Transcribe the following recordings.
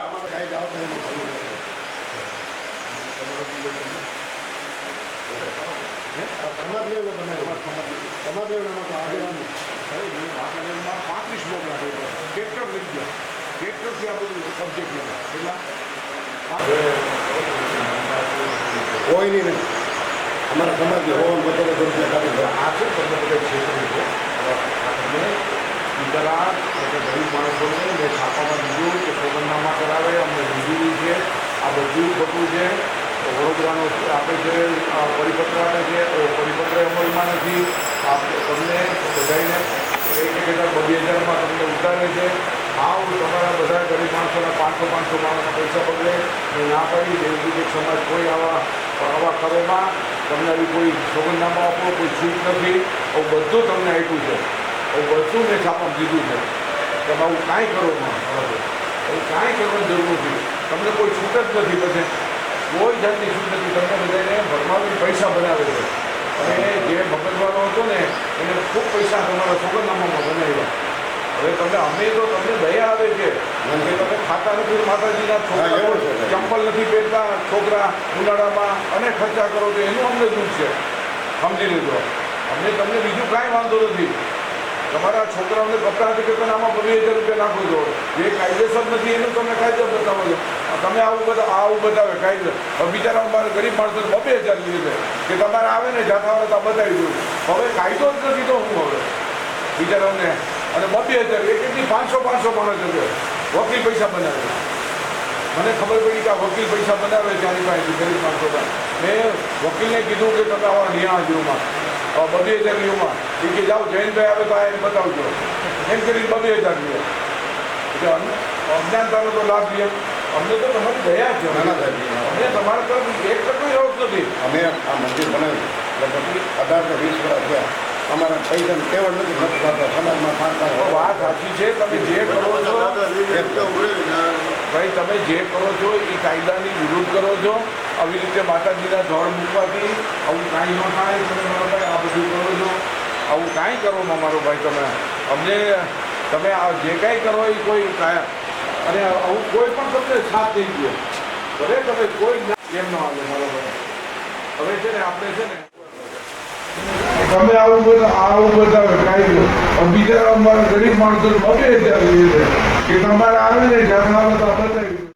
આમાં કાંઈ જવાબદારી નથી. હે? આ સમાજ લેવલે બનાવ્યો. સમાજ લેવલમાં તો આગેવાની. પાંત્રીસ લોક રાખે ટ્રેક્ટર લઈ ગયા ટ્રેક્ટરથી સબ્જેક્ટ લેવા કેટલા કોઈ નહીં. અમારા સમાજની હોવાનું બધે. આ તમને બધા ક્ષેત્ર છે તમને એટલે ગરીબ માણસોને મેં છાપામાં દીધું કે સોગંદનામા કરાવે, અમને દીધું છે આ બધું ખોટું છે. વડોદરાનો આપે છે આ પરિપત્ર આપે છે, એ પરિપત્ર અમલમાં નથી. તમને બધાને એક એક હજાર બે હજારમાં તમને ઉતારે છે. આવ તમારા બધા ગરીબ માણસોના પાંચસો પાંચસો માણસના પૈસા બગડે. એ ના કરી દેવું કે સમાજ કોઈ આવા આવા કરોમાં તમને આવી કોઈ સોગંદનામા આપો કોઈ છૂટ નથી. આવું બધું તમને આપ્યું છે. બધું મેં છાપમાં દીધું છે. તમે આવું કાંઈ કરો આવું કાંઈ કરવાની જરૂર નથી. તમને કોઈ છૂટ જ નથી પછી. કોઈ જાતની છૂટ નથી. તમને બધાને ભરમાવીને પૈસા બનાવે છે. અને જે મગજવાનો હતો ને એને ખૂબ પૈસા તમારા સોગંદનામામાં બનાવ્યા. હવે તમે અમે તો તમને દયા આવે છે. કે તમે ખાતા નથી માતાજીના છોકરા. ચંપલ નથી પહેરતા છોકરા ઉનાળામાં. અને ખર્ચા કરો છો એનું અમને દુઃખ છે. સમજી લીધો અમને તમને બીજું કાંઈ વાંધો નથી. તમારા છોકરાઓને કપડાં કે કરતા આમાં બધી હજાર રૂપિયા નાખો છો. જે કાયદેસર નથી, એનું તમે કાયદો બતાવો છો. તમે આવું બધા આવું બતાવે, કાયદો. હવે બિચારા અમારે ગરીબ માણસો બબે હજાર લીધે છે કે તમારે આવે ને જાથાવાળા તો બતાવી દઉં. હવે કાયદો જ નથી તો હું હવે? બિચારાઓને. અને બબે હજાર, એક એકની પાંચસો પાંચસો માણસ છે વકીલ પૈસા બનાવે. મને ખબર પડી કે આ વકીલ પૈસા બનાવે છે આની પાસેથી ગરીબ માણસો. મેં વકીલને કીધું કે તમે આવા નિયા હજુમાં. બબે હજાર લીઓમાં એ કે જાઓ જૈનભાઈ આવે તો આ એમ બતાવજો. એમ કરીને બબે લ્યો એટલે અજ્ઞાનતાનો તો લાભ લે અમને તો તમારી દયા છે. અમને તમારા તરફ એક ટકો રોજ નથી. અમે આ મંદિર બનાવ્યું. લગભગ અઢાર કે વીસ વર્ષ થયા. અમારા પૈસાની કેવળ નથી ખર્ચ થતા સમાજમાં પાંચ વાત સાચી છે. તમે જે કરો છો ભાઈ તમે જે કરો છો એ કાયદાની વિરુદ્ધ કરો છો. આવી રીતે માતાજીના ધોળ મૂકવાથી આવું કાંઈ ન થાય તમે મારો ભાઈ આ બધું કરો છો આવું કાંઈ કરો મારો ભાઈ તમે. અમને, તમે આ જે કાંઈ કરો એ કોઈ અને આવું કોઈ પણ તમને સાથ નહીં ગયો ભલે તમે કોઈ કેમ ન આવે મારો ભાઈ? હવે છે ને આપણે છે ને તમે આવું બધા આવું બધા કાંઈ બીજા અમારા ગરીબ માણસો બગડે કે તમારે આવે ને તો આ બતાવી દો.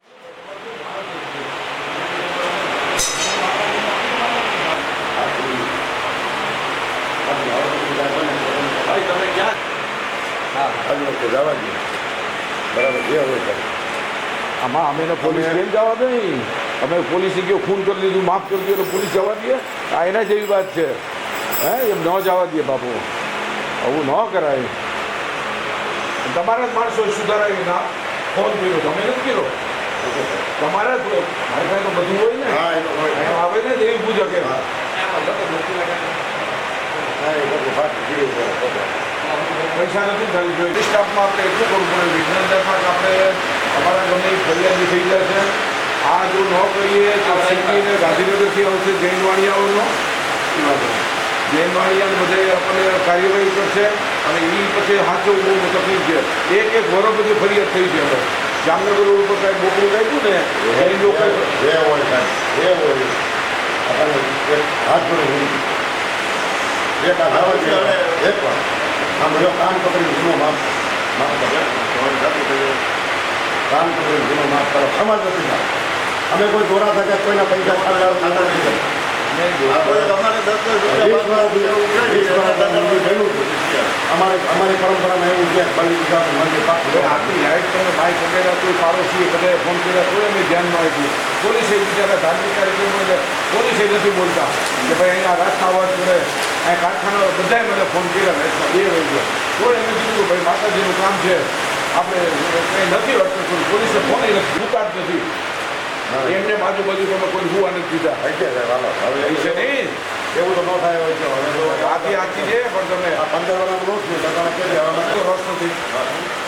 ભાઈ તમે ક્યાં આજુ વખતે જવા દઈએ બરાબર જે હોય તે. આમાં અમે એને પોલીસ કેમ જવા દે નહીં? અમે પોલીસે કયો ખૂન કરી લીધું માફ કરી દીધું તો પોલીસ જવા દે. આ એના જેવી વાત છે. હે એમ ન જવા દે બાપુ. આવું ન કરાય. તમારા જ માણસો સુધારાય ના ફોન કર્યો તમે નથી કર્યો? તમારા જ મારી પાસે તો બધું હોય ને. હા આવે ને એવી પૂછો કે હા. એ બધું. પૈસા નથી થવી જોઈએ સ્ટાફમાં આપણે એટલું કરવું પડે વિજ્ઞાન દરફાક આપણે અમારા ગમે એ ફરિયાદી થઈ છે. આ જો ન કરીએ તો સિટીને ગાંધીનગરથી આવશે જૈન વાણિયાઓનો. જૈન વાણિયાને બધે આપણને કાર્યવાહી કરશે અને એ પછી સાચું બહુ તકલીફ છે. એક એક વરો પછી ફરિયાદ થઈ છે અમે જામનગર રોડ ઉપર કાંઈ બોકડું કાઢ્યું ને? જૈન લોકો જે હોય સાહેબ જે હોય. આપણને હાથ જોડે એક આ એક વાર આમ બધો કાન પકડી જૂનો માફ માફ કરો કાન પકડી જૂનો માફ કરો સમાજ નથી અમે કોઈ દોરા થતા કોઈના પૈસા ખાતા નથી કરતા. વીસ વર્ષથી વીસ વર્ષથી મંદિર બન્યું હતું. અમારે અમારી પરંપરામાં એવું છે બલી દીધા મંદિર આટલી લાઈટ તમે બાઇક વગેરે કોઈ પાડોશી બધાએ ફોન કર્યા કોઈ અમે ધ્યાનમાં આપ્યું પોલીસે બિચારા ધાર્મિક કાર્યક્રમો એટલે પોલીસે નથી બોલતા. કે ભાઈ અહીંયા રાતના અવાજ કરે અહીંયા કારખાના બધાએ મને ફોન કર્યા રાતના બે ગયો કોઈ એમ કીધું ભાઈ માતાજીનું કામ છે. આપણે કંઈ નથી અટકતું પોલીસે ફોન નથી મૂકા જ નથી. એમને બાજુ બાજુ તમે કોઈ હુવા નથી દીધા. હવે છે નહીં. એવું તો ન થાય હોય છે હવે તો આથી આથી છે, પણ તમે પંદર વર્ષ રોજ છે તમે કહી દે હવે કોઈ રસ નથી.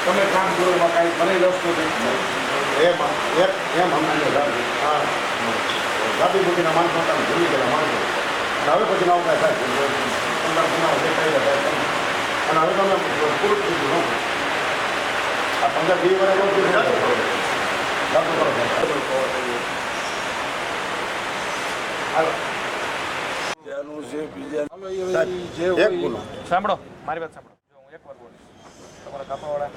તમે કામ કરો, એમાં કાંઈ મને રસ નથી. એમ એક એમ અમને હા. જાતિ બુદ્ધિના માણસો ને ભૂલી ગયેલા માણસો. હવે પછી નવું કાંઈ થાય. પંદર ગુનાઓ જે કહી રહ્યા અને હવે તમે પૂરું થઈ આ પંદર વીસ વર્ષ રોજ લાગુ કરો સાહેબ. હાલો ત્યાંનું છે બીજા હાલો, એ સાહેબ, જે એક ગુનો સાંભળો મારી વાત સાંભળો. જો હું એક વાર બોલીશ. તમારા કાપાવાળા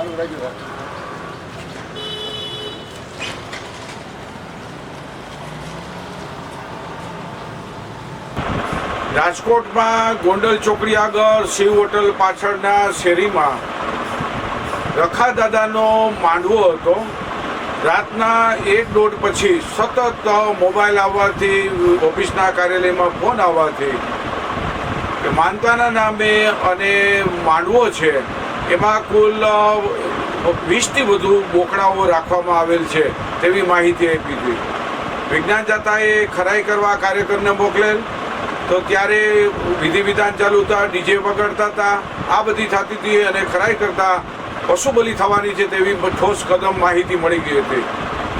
ચાલુ regular. રાજકોટમાં ગોંડલ ચોકડી આગળ શિવ હોટલ પાછળના શેરીમાં રખા દાદાનો માંડવો હતો રાતના એક દોઢ પછી સતત મોબાઈલ આવવાથી, ઓફિસના કાર્યાલયમાં ફોન આવવાથી માનતાના નામે અને માંડવો છે એમાં કુલ વીસથી વધુ બોકડાઓ રાખવામાં આવેલ છે તેવી માહિતી આપી હતી વિજ્ઞાન જાતાએ ખરાઈ કરવા કાર્યક્રમને મોકલેલ, તો ત્યારે વિધિ વિધાન ચાલુ હતા, ડીજે વગાડતા હતા, આ બધી થતી હતી અને ખરાઈ કરતા પશુ બલિ થવાની છે તેવી ઠોસ કદમ માહિતી મળી ગઈ હતી.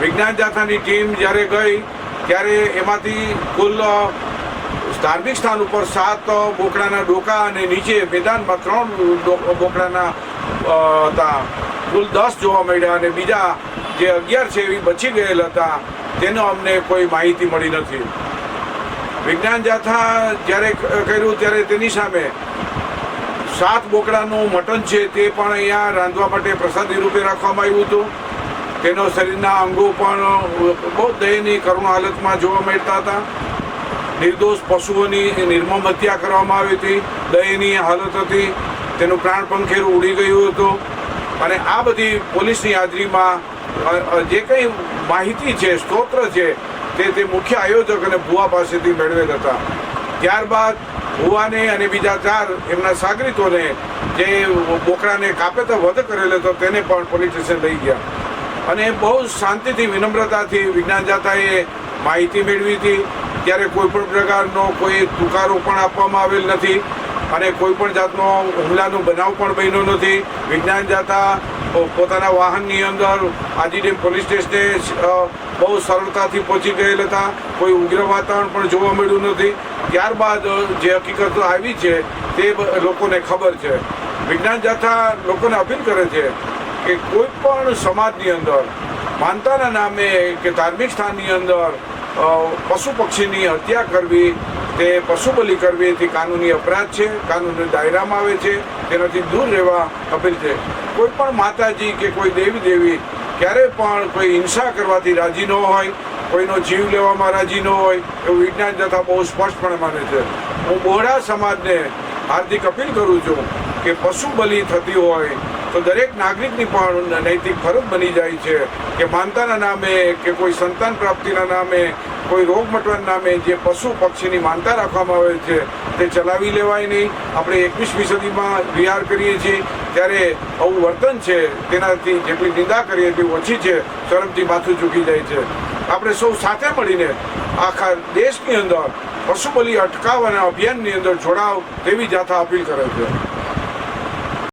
વિજ્ઞાન જાથાની ટીમ જ્યારે ગઈ, ત્યારે એમાંથી કુલ ધાર્મિક સ્થાન ઉપર સાત બોકડાના ડોકા અને નીચે મેદાનમાં ત્રણ બોકડાના હતા. કુલ દસ જોવા મળ્યા અને બીજા જે અગિયાર છે એવી બચી ગયેલ હતા, તેનો અમને કોઈ માહિતી મળી નથી. વિજ્ઞાન જાથા જ્યારે કર્યું ત્યારે તેની સામે સાત બોકડાનું મટન છે તે પણ અહીંયા રાંધવા માટે પ્રસાદી રૂપે રાખવામાં આવ્યું હતું. તેનો શરીરના અંગો પણ બહુ દયનીય કરુણ હાલતમાં જોવા મળતા હતા. નિર્દોષ પશુઓની નિર્મમ હત્યા કરવામાં આવી હતી. દયનીય હાલત હતી. તેનું પ્રાણ પંખેરું ઉડી ગયું હતું. અને આ બધી પોલીસની હાજરીમાં જે કંઈ માહિતી છે સ્તોત્ર છે, તે તે મુખ્ય આયોજક અને ભુવા પાસેથી મેળવેલ હતા. ત્યારબાદ ભુવાને અને બીજા ચાર એમના સાગરીતોને જે બોકડાને કાપે તો વધ કરેલો હતો, તેને પણ પોલીસ સ્ટેશન લઈ ગયા. અને બહુ શાંતિથી, વિનમ્રતાથી વિજ્ઞાન જાતાએ માહિતી મેળવી હતી. ત્યારે કોઈ પણ પ્રકારનો કોઈ તુકારો પણ આપવામાં આવેલ નથી અને કોઈ પણ જાતનો હુમલાનો બનાવ પણ બન્યો નથી. વિજ્ઞાન જાતા પોતાના વાહનની અંદર આજીડેમ પોલીસ સ્ટેશને બહુ સરળતાથી પહોંચી ગયેલ હતા. કોઈ ઉગ્ર વાતાવરણ પણ જોવા મળ્યું નથી. ત્યારબાદ જે હકીકતો આવી છે તે લોકોને ખબર છે. વિજ્ઞાન જાથા લોકોને અપીલ કરે છે કે કોઈ પણ સમાજની અંદર, માનતાના નામે કે ધાર્મિક સ્થાનની અંદર પશુ પક્ષીની હત્યા કરવી, તે પશુ બલિ કરવી તે કાનૂની અપરાધ છે, કાનૂની દાયરામાં આવે છે, તેનાથી દૂર રહેવા અપીલ છે. કોઈ પણ માતાજી કે કોઈ દેવી દેવી ક્યારે પણ કોઈ હિંસા કરવાથી રાજી ન હોય, કોઈનો જીવ લેવામાં રાજી ન હોય, એવું વિજ્ઞાન જથા બહુ સ્પષ્ટપણે માને છે. હું બોહરા સમાજને હાર્દિક અપીલ કરું છું કે પશુ બલિ થતી હોય તો દરેક નાગરિકની પણ નૈતિક ફરજ બની જાય છે કે માનતાના નામે, કે કોઈ સંતાન પ્રાપ્તિના નામે, કોઈ રોગ મટવાના નામે જે પશુ પક્ષીની માનતા રાખવામાં આવે છે, તે ચલાવી લેવાય નહીં. આપણે એકવીસમી સદીમાં વિહાર કરીએ છીએ, ત્યારે આવું વર્તન છે, તેનાથી જેટલી નિંદા કરીએ એટલી ઓછી છે શરમથી માથું ચૂકી જાય છે. આપણે સૌ સાથે મળીને આખા દેશની અંદર પશુ બલિ અટકાવવાના અભિયાનની અંદર જોડાવ તેવી જાથા અપીલ કરે છે.